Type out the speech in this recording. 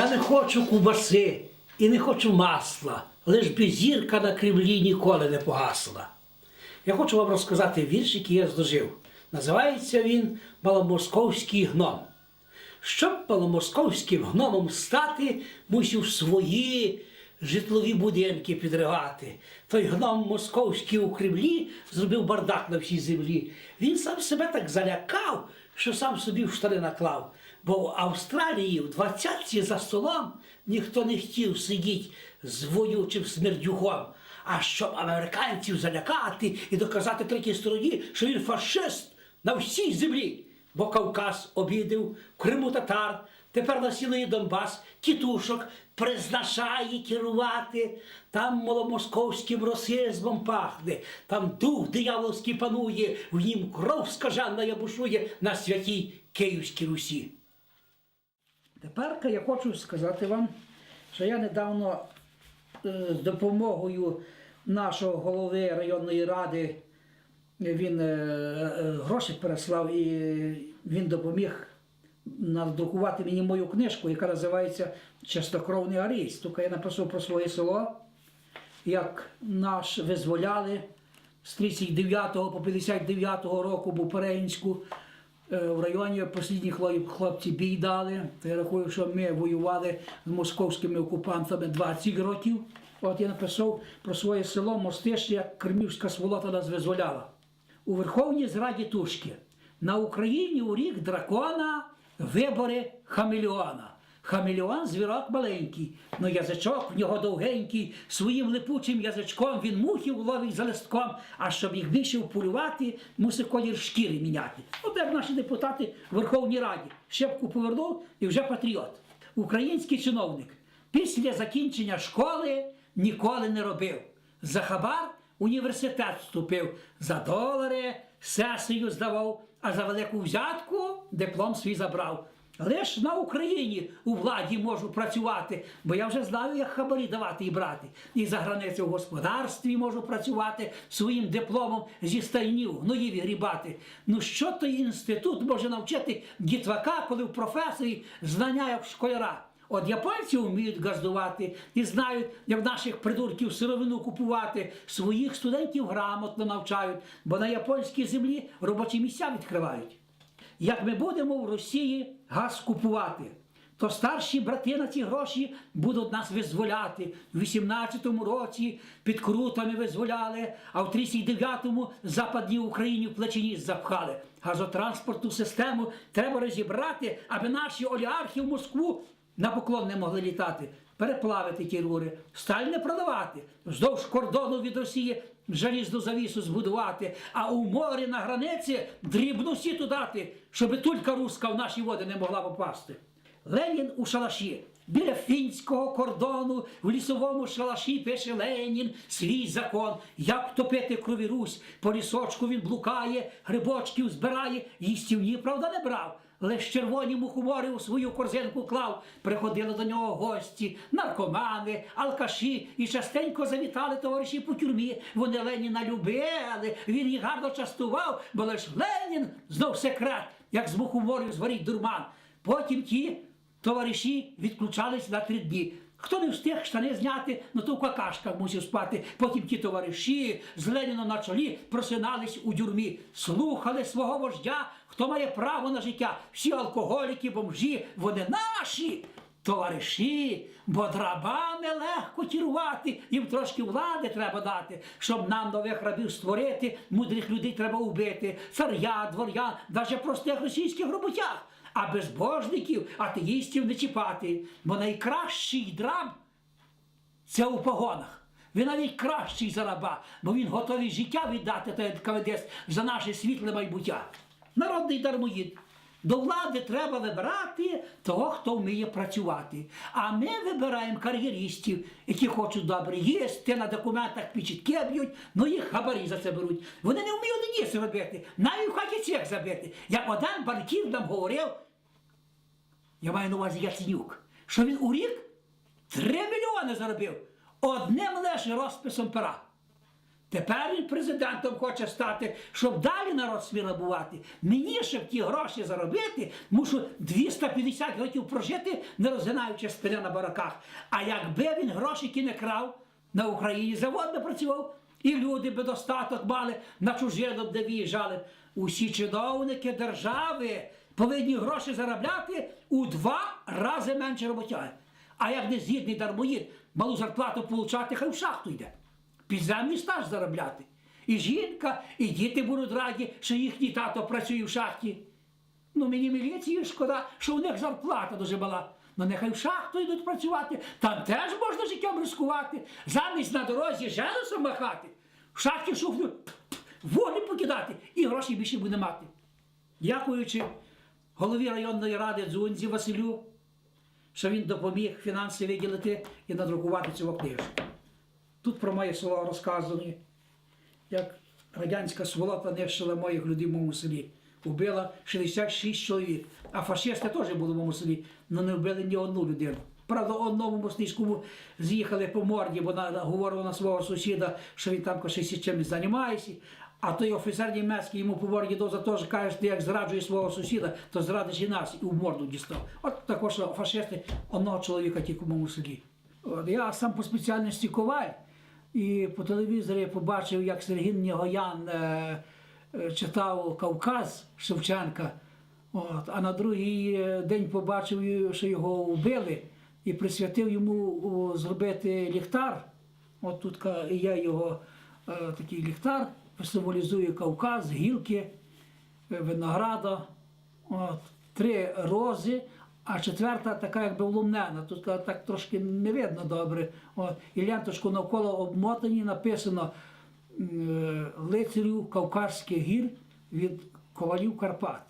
Я не хочу кубаси і не хочу масла, лиш би зірка на Кремлі ніколи не погасла. Я хочу вам розказати вірш, який я здожив. Називається він Маломосковський гном. Щоб маломосковським гномом стати, мусив свої житлові будинки підривати. Той гном московський у Кремлі зробив бардак на всій землі. Він сам себе так залякав, що сам собі в штани наклав. Бо в Австралії в двадцятці за столом ніхто не хотів сидіти з воючим смердюгом. А щоб американців залякати і доказати третій стороні, що він фашист на всій землі. Бо Кавказ обідив, в Криму татар, тепер насілий Донбас, тітушок призначає керувати. Там маломосковським расизмом пахне, там дух дияволський панує, в нім кров скажена бушує на святій Київській Русі. Тепер я хочу сказати вам, що я недавно е, з допомогою нашого голови районної ради він е, е, гроші переслав і він допоміг надрукувати мені мою книжку, яка називається Чистокровний арієць. Тут я написав про своє село, як наш визволяли з 39 по 59 року був Переїнську. Е, В районі останні хлопці бій дали. Я рахую, що ми воювали з московськими окупантами 20 років. От я написав про своє село Мостиш, як Кремівська сволота нас визволяла. У Верховній Зраді Тушки на Україні у рік дракона вибори хамелеона. Хамелеон звірок маленький, но язичок в нього довгенький, своїм липучим язичком він мухів ловить за листком, а щоб їх більше вполювати, мусить колір шкіри міняти. От як наші депутати в Верховній Раді. Щепку повернув і вже патріот. Український чиновник після закінчення школи ніколи не робив. За хабар університет вступив, за долари сесію здавав, а за велику взятку диплом свій забрав. Лиш на Україні у владі можу працювати, бо я вже знаю, як хабарі давати і брати. І за границею в господарстві можу працювати своїм дипломом зі стайнів, гноїві грібати. Ну що той інститут може навчити дітвака, коли в професорі знання як школяра? От японці вміють газдувати і знають, як наших придурків сировину купувати, своїх студентів грамотно навчають, бо на японській землі робочі місця відкривають. Як ми будемо в Росії газ купувати, то старші брати на ці гроші будуть нас визволяти. В 18-му році під крутами визволяли, а в 39-му западній Україні в плечиніс запхали. Газотранспортну систему треба розібрати, аби наші олігархи в Москву на поклон не могли літати. Переплавити ті рури, сталь не продавати, вздовж кордону від Росії залізну завісу збудувати, а у морі на границі дрібну сіту дати, щоб тулька руска в наші води не могла попасти. Ленін у шалаші. Біля фінського кордону в лісовому шалаші пише Ленін свій закон. Як топити крові Русь, по лісочку він блукає, грибочків збирає, їстівні, правда, не брав. Лиш червоні мухомори у свою корзинку клав. Приходили до нього гості, наркомани, алкаші і частенько завітали товариші по тюрмі. Вони Леніна любили, він їх гарно частував, бо лиш Ленін знов секрет, як з мухоморів зварить дурман. Потім ті товариші відключались на три дні. Хто не встиг штани зняти, ну то в какашках мусив спати. Потім ті товариші з Леніном на чолі просинались у дюрмі, слухали свого вождя, хто має право на життя. Всі алкоголіки, бомжі, вони наші. Товариші, бо драбами легко керувати, їм трошки влади треба дати, щоб нам нових рабів створити, мудрих людей треба убити, царя, дворян, навіть простих російських роботяг а безбожників, атеїстів не чіпати. Бо найкращий драм це у погонах. Він навіть кращий за раба, бо він готовий життя віддати той КВДС за наше світле майбуття. Народний дармоїд. До влади треба вибирати того, хто вміє працювати. А ми вибираємо кар'єристів, які хочуть добре їсти, на документах печітки б'ють, ну їх хабарі за це беруть. Вони не вміють ніс робити, навіть в хаті цех забити. Як один банкір нам говорив, я маю на увазі Яценюк, що він у рік 3 мільйони заробив одним лише розписом пера. Тепер він президентом хоче стати, щоб далі народ свій набувати. Мені, щоб ті гроші заробити, мушу 250 років прожити, не розгинаючи спини на бараках. А якби він гроші не крав на Україні, завод би працював, і люди би достаток мали на чужину, де виїжджали. Усі чиновники держави повинні гроші заробляти у два рази менше роботяги. А як не згідний дармоїд, малу зарплату получати, хай в шахту йде. Підземний стаж заробляти. І жінка, і діти будуть раді, що їхній тато працює в шахті. Ну мені міліції шкода, що у них зарплата дуже мала. Ну нехай в шахту йдуть працювати, там теж можна життям рискувати, замість на дорозі желесом махати, в шахті шуфлю волі покидати і грошей більше буде мати. Дякуючи голові районної ради Дзунзі Василю, що він допоміг фінанси виділити і надрукувати цю книжку. Тут про моє село розказано, як радянська сволота нищила моїх людей в моєму селі. Убила 66 чоловік. А фашисти теж були в моєму селі, але не вбили ні одну людину. Правда, одному мосничкому з'їхали по морді, бо говорила на свого сусіда, що він там щось чимось займається. А той офіцер німецький йому по морді доза теж каже, що ти як зраджуєш свого сусіда, то зрадиш і нас, і в морду дістав. От також фашисти одного чоловіка тільки в моєму селі. От, я сам по спеціальності коваль. І по телевізорі побачив, як Сергій Нігоян е, е, читав Кавказ Шевченка. От, а на другий е, день побачив, що його вбили і присвятив йому зробити ліхтар. От тут і є його е, такий ліхтар, символізує Кавказ, гілки, е, винограда, от, три рози, а четверта така якби вломнена. Тут так трошки не видно добре. О, і ленточку навколо обмотані написано е, лицарю Кавказських гір від ковалів Карпат.